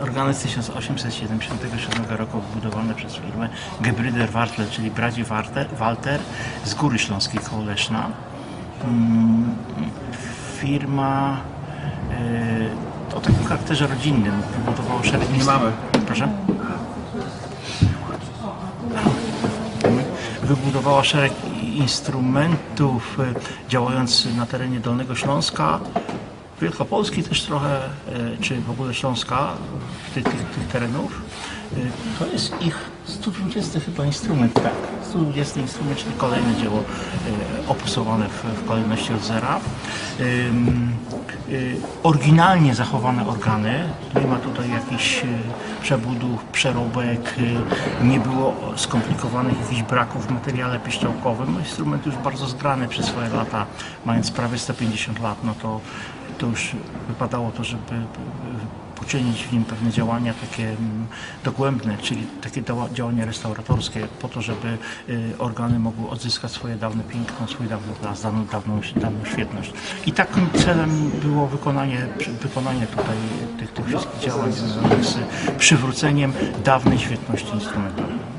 Organy z 1877 roku wybudowane przez firmę Gebrüder Wartler, czyli braci Walter z Góry Śląskiej koło Leszna. Mm, Firma e, o takim charakterze rodzinnym wybudowała szereg... Nie mamy. Proszę? wybudowała szereg instrumentów e, działając na terenie Dolnego Śląska, Wielkopolski też trochę, e, czy w ogóle Śląska, tych, tych, tych terenów. E, To jest ich 120 chyba instrument, tak. 120 instrument, czyli kolejne dzieło e, opusowane w, w kolejności od zera. Oryginalnie zachowane organy, nie ma tutaj jakichś przebudów, przeróbek, nie było skomplikowanych jakichś braków w materiale pieszczałkowym. Instrument już bardzo zgrany przez swoje lata, mając prawie 150 lat, no to, to już wypadało to, żeby poczynić w nim pewne działania takie mm, dogłębne, czyli takie działania restauratorskie po to, żeby y, organy mogły odzyskać swoje dawne piękno, swój dawny blask, dawną, dawną, dawną świetność. I takim celem było wykonanie, wykonanie tutaj tych, tych wszystkich działań związanych z przywróceniem dawnej świetności instrumentalnej.